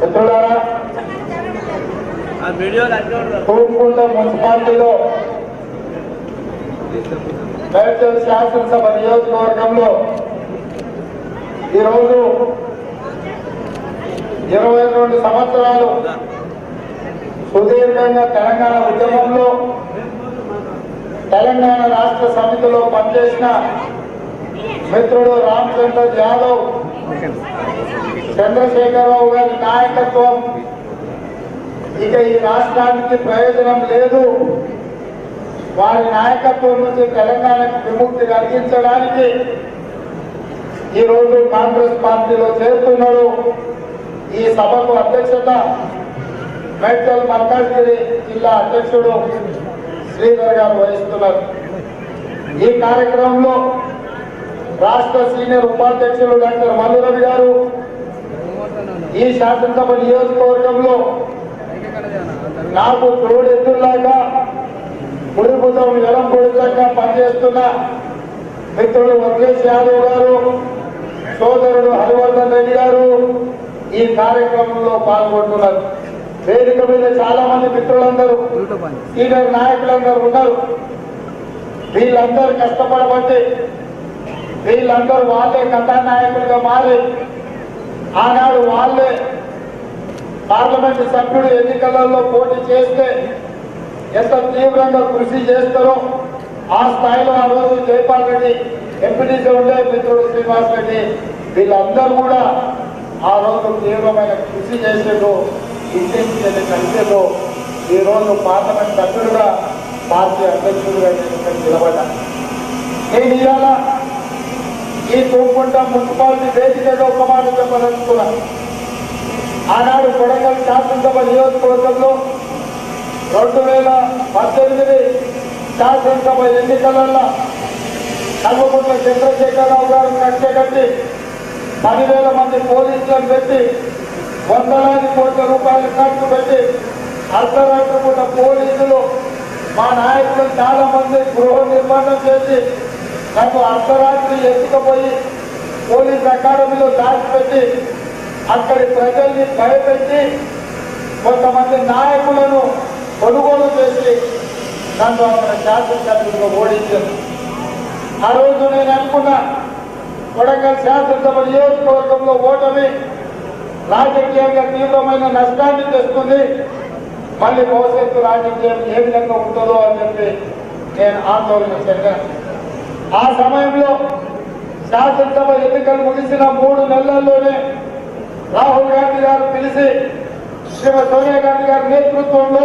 మిత్రులారా మున్సిపాలిటీలో మేడ్చల్ శాసనసభ నియోజకవర్గంలో ఈరోజు ఇరవై రెండు సంవత్సరాలు సుదీర్ఘంగా తెలంగాణ ఉద్యమంలో తెలంగాణ రాష్ట్ర సమితిలో పనిచేసిన మిత్రుడు రామచంద్ర యాదవ్ చంద్రశేఖరరావు గారి నాయకత్వం. ఇక ఈ రాష్ట్రానికి ప్రయోజనం లేదు. వారి నాయకత్వం నుంచి తెలంగాణకు విముక్తి కలిగించడానికి ఈరోజు కాంగ్రెస్ పార్టీలో చేరుతున్నాడు. ఈ సభకు అధ్యక్షత మెడికల్ మల్కాజ్గిరి జిల్లా అధ్యక్షుడు శ్రీధర్ గారు వహిస్తున్నారు. ఈ కార్యక్రమంలో రాష్ట్ర సీనియర్ ఉపాధ్యక్షులు డాక్టర్ మల్లురవి గారు ఈ శాసనసభ నియోజకవర్గంలో నాకు తోడు ఎదురులాగా ముడిపుతం ఎడం పొడిచాక పనిచేస్తున్న మిత్రుడు వదిలేష్ యాదవ్ గారు సోదరుడు హరివర్ధన్ రెడ్డి గారు ఈ కార్యక్రమంలో పాల్గొంటున్నారు. వేదిక మీద చాలా మంది మిత్రులందరూ సీనియర్ నాయకులందరూ ఉన్నారు. వీళ్ళందరూ కష్టపడబట్టి వీళ్ళందరూ వాళ్ళే కథానాయకులుగా మారి ఆనాడు వాళ్ళే పార్లమెంట్ సభ్యుడు ఎన్నికలలో పోటీ చేస్తే ఎంత తీవ్రంగా కృషి చేస్తారో ఆ స్థాయిలో ఆ రోజు జైపాల్ రెడ్డి ఎంపీటీసీ ఉండే మిత్రుడు శ్రీనివాస్ రెడ్డి వీళ్ళందరూ కూడా ఆ రోజు తీవ్రమైన కృషి చేసేదో ఇంటించి కలిసేదో ఈ రోజు పార్లమెంట్ సభ్యుడుగా పార్టీ అధ్యక్షుడుగా నేను నిలబడ్డా. నేను ఇవాళ ఈ తూర్పుంట మున్సిపాలిటీ వేదికగా ఒక మాట చెప్పదలుచుకున్నా. ఆనాడు కొడంగల్ శాసనసభ నియోజకవర్గంలో రెండు వేల పద్దెనిమిది శాసనసభ ఎన్నికలలో కల్వకుంట్ల చంద్రశేఖరరావు గారు కట్టె కట్టి పదివేల మంది పోలీసులను పెట్టి వందలాది కోట్ల రూపాయలు ఖర్చు పెట్టి అర్ధరాత్రి పూట పోలీసులు మా నాయకులు చాలా మంది గృహ నిర్మాణం చేసి నన్ను అర్ధరాత్రి ఎత్తుకుపోయి పోలీస్ అకాడమీలో దాచిపెట్టి అక్కడి ప్రజల్ని భయపెట్టి కొంతమంది నాయకులను కొనుగోలు చేసి నన్ను అక్కడ శాసనసభ్యులుగా ఓడించారు. ఆ రోజు నేను అనుకున్నా కొడంగల్ శాసనసభ నియోజకవర్గంలో ఓటమి రాజకీయంగా తీవ్రమైన నష్టాన్ని తెస్తుంది. మళ్ళీ భవిష్యత్తు రాజకీయం ఏ విధంగా ఉంటుందో అని చెప్పి నేను ఆందోళన చెందాను ఆ సమయంలో శాసనసభ ఎన్నికలు ముగిసిన మూడు నెలల్లోనే రాహుల్ గాంధీ గారు పిలిచి శ్రీమతి సోనియా గాంధీ గారి నేతృత్వంలో